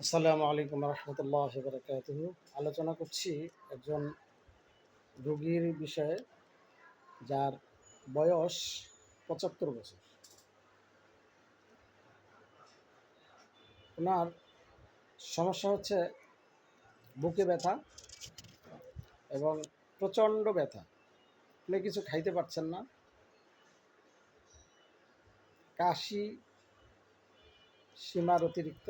আসসালামু আলাইকুম রহমতুল্লাহ বরকাত আলোচনা করছি একজন রোগীর বিষয়ে যার বয়স পঁচাত্তর বছর। ওনার সমস্যা হচ্ছে বুকে ব্যথা এবং প্রচণ্ড ব্যথা। উনি কিছু খাইতে পারছেন না। কাশি সীমার অতিরিক্ত।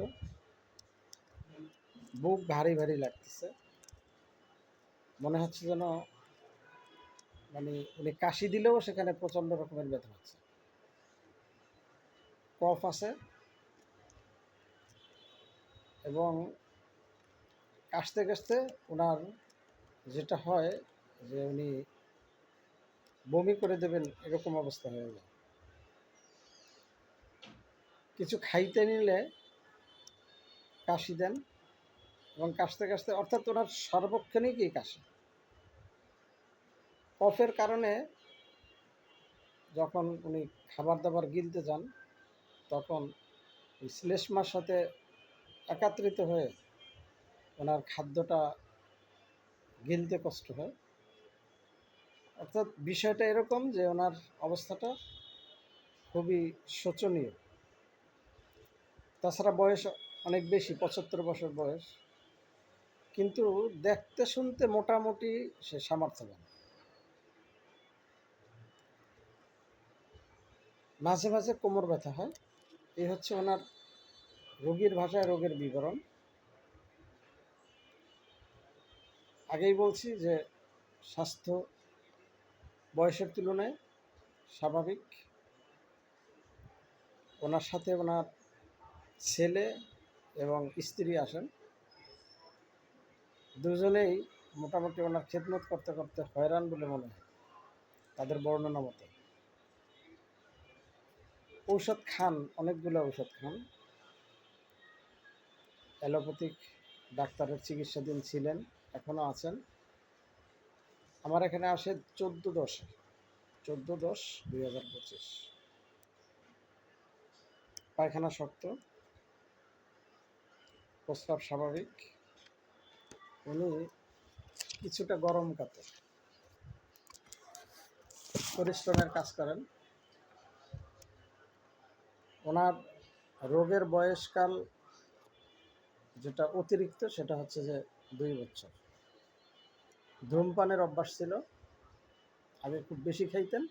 বুক ভারী ভারী লাগতেছে। মনে হচ্ছে যেন মানে উনি কাশি দিলেও সেখানে প্রচণ্ড রকমের ব্যথা হচ্ছে। কফ আছে। এবং কাশতে কাশতে ওনার যেটা হয় যে উনি বমি করে দেবেন এরকম অবস্থা হয়ে যায়। কিছু খাইতে নিলে কাশি দেন। এবং কাশতে কাশতে, অর্থাৎ ওনার সর্বক্ষণিকই কাশি। কফের কারণে যখন উনি খাবার দাবার গিলতে যান, তখন শ্লেষ্মার সাথে একাত্রিত হয়ে ওনার খাদ্যটা গিলতে কষ্ট হয়। অর্থাৎ বিষয়টা এরকম যে ওনার অবস্থাটা খুবই শোচনীয়। তাছাড়া বয়স অনেক বেশি, পঁচাত্তর বছর বয়স। কিন্তু দেখতে শুনতে মোটামুটি সে সামর্থ্যবান। মাঝে মাঝে কোমর ব্যথা হয়। এই হচ্ছে ওনার রোগীর ভাষায় রোগের বিবরণ। আগেই বলছি যে স্বাস্থ্য বয়সের তুলনায় স্বাভাবিক। ওনার সাথে ওনার ছেলে এবং স্ত্রী আসেন। দুজনেই মোটামুটি ওনার খেদমত করতে করতে হয়রান বলে মনে হয়। তাদের বর্ণনা মতো ঔষধ খান, অনেকগুলো ঔষধ খান। অ্যালোপ্যাথিক ডাক্তারের চিকিৎসাধীন ছিলেন এখনও আছেন। আমার এখানে আসে চোদ্দ দশে। চোদ্দ দশ দুই হাজার পঁচিশ। পায়খানা শক্ত। প্রস্রাব স্বাভাবিক। উনি কিছুটা গরম কাতে পরিশ্রমের কাজ করেন। ওনার রোগের বয়সকাল যেটা অতিরিক্ত সেটা হচ্ছে যে দুই বছর। ধূমপানের অভ্যাস ছিল। আগে খুব বেশি খাইতেন।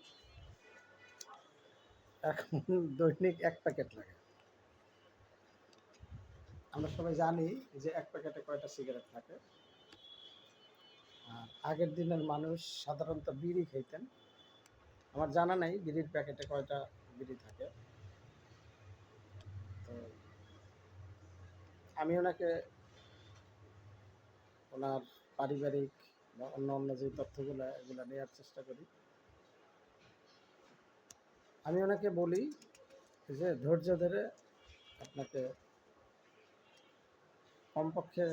এখন দৈনিক এক প্যাকেট লাগে। আমরা সবাই জানি যে এক প্যাকেটে কয়টা সিগারেট থাকে। আগের দিনের মানুষ সাধারণত বিড়ি খাইতেন। আমার জানা নাই বিড়ির প্যাকেটে কয়টা বিড়ি থাকে। তো আমি ওনাকে ওনার পারিবারিক বা অন্য অন্য যে তথ্যগুলো, এগুলো নেওয়ার চেষ্টা করি। আমি ওনাকে বলি যে, ধৈর্য ধরে আপনাকে কমপক্ষে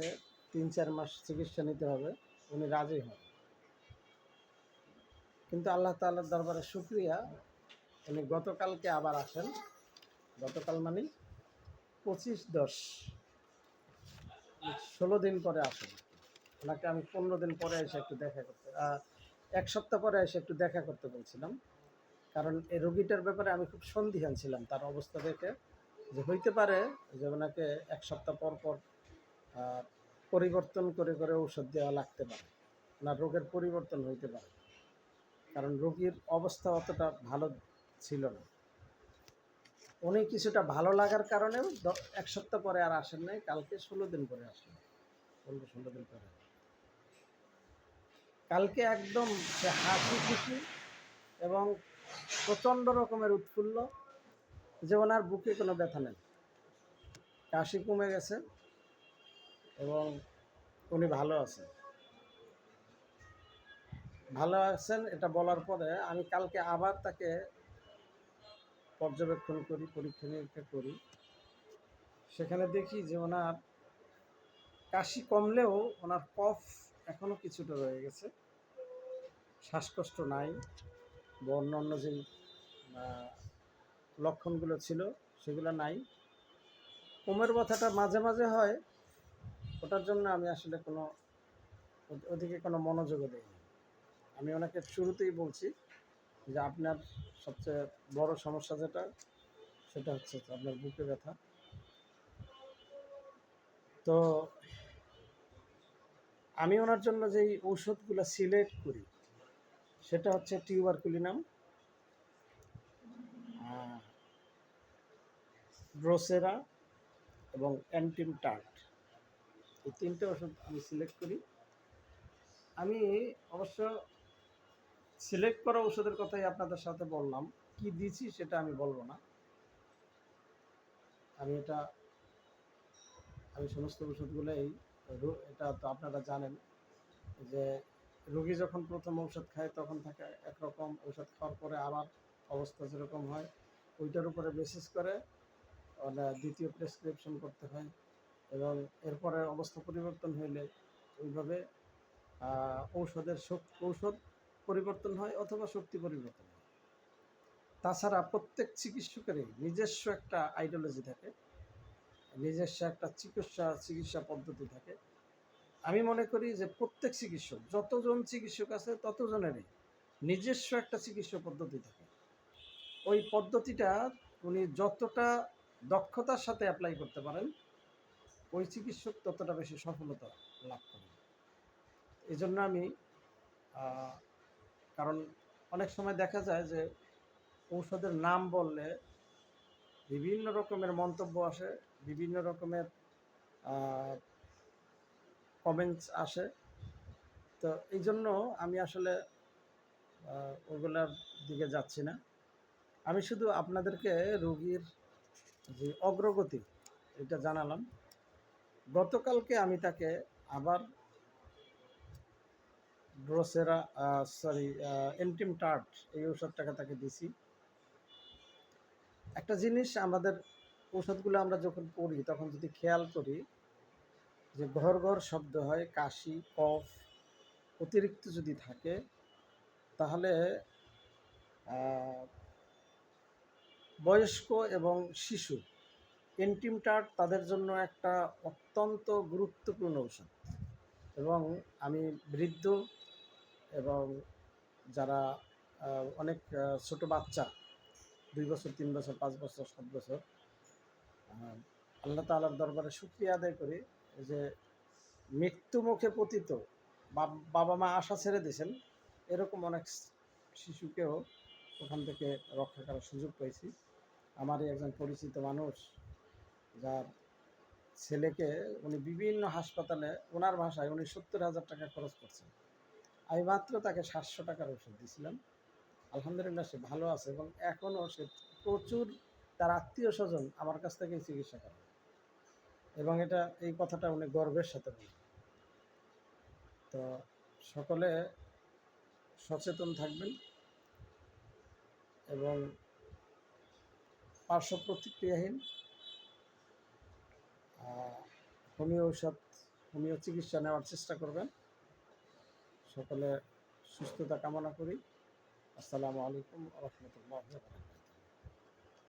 তিন চার মাস চিকিৎসা নিতে হবে। উনি রাজি হন। কিন্তু আল্লাহ তাল্লার দরবারে শুক্রিয়া। উনি গতকালকে আবার আসেন। গতকাল মানে পঁচিশ দশ। ষোলো দিন পরে আসেন। ওনাকে আমি পনেরো দিন পরে এসে একটু দেখা করতে এক সপ্তাহ পরে এসে একটু দেখা করতে বলছিলাম। কারণ এই রোগীটার ব্যাপারে আমি খুব সন্দিহান ছিলাম তার অবস্থা দেখে। যে হইতে পারে যে ওনাকে এক সপ্তাহ পর পর পরিবর্তন করে করে ঔষধ দেওয়া লাগতে পারে না, রোগের পরিবর্তন হইতে পারে। কারণ রোগীর অবস্থা অতটা ভালো ছিল না। উনি কিছুটা ভালো লাগার কারণেও এক সপ্তাহ পরে আর আসেন নাই, কালকে ষোলো দিন পরে আসেন পনেরো, ষোলো দিন পরে। কালকে একদম সে হাসি খুশি এবং প্রচণ্ড রকমের উৎফুল্ল যে ওনার বুকে কোনো ব্যথা নেই। কাশি কমে গেছে এবং উনি ভালো আছেন। ভালো আছেন এটা বলার পরে আমি কালকে আবার তাকে পর্যবেক্ষণ করি, পরীক্ষা নিরীক্ষা করি। সেখানে দেখি যে ওনার কাশি কমলেও ওনার কফ এখনও কিছুটা রয়ে গেছে। শ্বাসকষ্ট নাই বা অন্যান্য যে লক্ষণগুলো ছিল সেগুলো নাই। কোমর ব্যথাটা মাঝে মাঝে হয় ওটার জন্য আমি আসলে কোনো ওদিকে কোনো মনোযোগও দিইনি। আমি ওনাকে শুরুতেই বলছি যে আপনার সবচেয়ে বড় সমস্যা যেটা, সেটা হচ্ছে আপনার বুকে ব্যথা। তো আমি ওনার জন্য যেই ঔষধগুলো সিলেক্ট করি, সেটা হচ্ছে টিউবারকুলিনাম ড্রোসেরা এবং অ্যান্টিম টার্ট। এই তিনটে ওষুধ আমি সিলেক্ট করি। আমি অবশ্য সিলেক্ট করা ওষুধের কথাই আপনাদের সাথে বললাম। কি দিছি সেটা আমি বলব না। আমি এটা, আমি সমস্ত ওষুধগুলোই এটা তো আপনারা জানেন যে রোগী যখন প্রথম ঔষধ খায় তখন থাকে একরকম ঔষধ খাওয়ার পরে আবার অবস্থা যেরকম হয়, ওইটার উপরে বেসিস করে ওটা দ্বিতীয় প্রেসক্রিপশন করতে হয়। এবং এরপরে অবস্থা পরিবর্তন হইলে ওইভাবে ঔষধের ঔষধ পরিবর্তন হয় অথবা শক্তি পরিবর্তন হয়। তাছাড়া প্রত্যেক চিকিৎসকেরই নিজস্ব একটা আইডিওলজি থাকে, নিজস্ব একটা চিকিৎসা চিকিৎসা পদ্ধতি থাকে। আমি মনে করি যে প্রত্যেক চিকিৎসক, যতজন চিকিৎসক আছে ততজনেরই নিজস্ব একটা চিকিৎসা পদ্ধতি থাকে। ওই পদ্ধতিটা উনি যতটা দক্ষতার সাথে অ্যাপ্লাই করতে পারেন ওই চিকিৎসক ততটা বেশি সফলতা লাভ করেন এই জন্য আমি কারণ অনেক সময় দেখা যায় যে ঔষধের নাম বললে বিভিন্ন রকমের মন্তব্য আসে, বিভিন্ন রকমের কমেন্টস আসে। তো এই জন্য আমি আসলে ওগুলার দিকে যাচ্ছি না। আমি শুধু আপনাদেরকে রোগীর যে অগ্রগতি, এটা জানালাম। গতকালকে আমি তাকে আবার ড্রোসেরা সরি এন্টিম টার্ট, এই ওষুধটাকে তাকে দিছি। একটা জিনিস আমাদের ঔষধগুলো আমরা যখন পড়ি, তখন যদি খেয়াল করি যে ঘর ঘর শব্দ হয়, কাশি, কফ অতিরিক্ত যদি থাকে, তাহলে বয়স্ক এবং শিশু এন্টিমটার্ট তাদের জন্য একটা অত্যন্ত গুরুত্বপূর্ণ ঔষধ। এবং আমি বৃদ্ধ এবং যারা অনেক ছোট বাচ্চা, দুই বছর, তিন বছর, পাঁচ বছর, সাত বছর আল্লাহ তাআলার দরবারে শুক্রিয়া আদায় করি যে মৃত্যু মুখে পতিত বাবা মা আশা ছেড়ে দিয়েছেন, এরকম অনেক শিশুকেও ওখান থেকে রক্ষা করার সুযোগ পেয়েছি আমারই একজন পরিচিত মানুষ যার ছেলেকে উনি বিভিন্ন হাসপাতালে, ওনার ভাষায় উনি সত্তর হাজার টাকা খরচ করছেন। আমি মাত্র তাকে সাতশো টাকার ওষুধ দিয়েছিলাম। আলহামদুলিল্লাহ সে ভালো আছে এবং এখনও সে প্রচুর, তার আত্মীয় স্বজন আমার কাছ থেকেই চিকিৎসা করে। এবং এটা, এই কথাটা উনি গর্বের সাথে বলেন। তো সকলে সচেতন থাকবেন এবং পার্শ্ব প্রতিক্রিয়াহীন হোমিও ঔষধ হোমিও চিকিৎসা নেওয়ার চেষ্টা করবেন। সকলে সুস্থতা কামনা করি। আসসালামু আলাইকুম রহমতুল্লাহ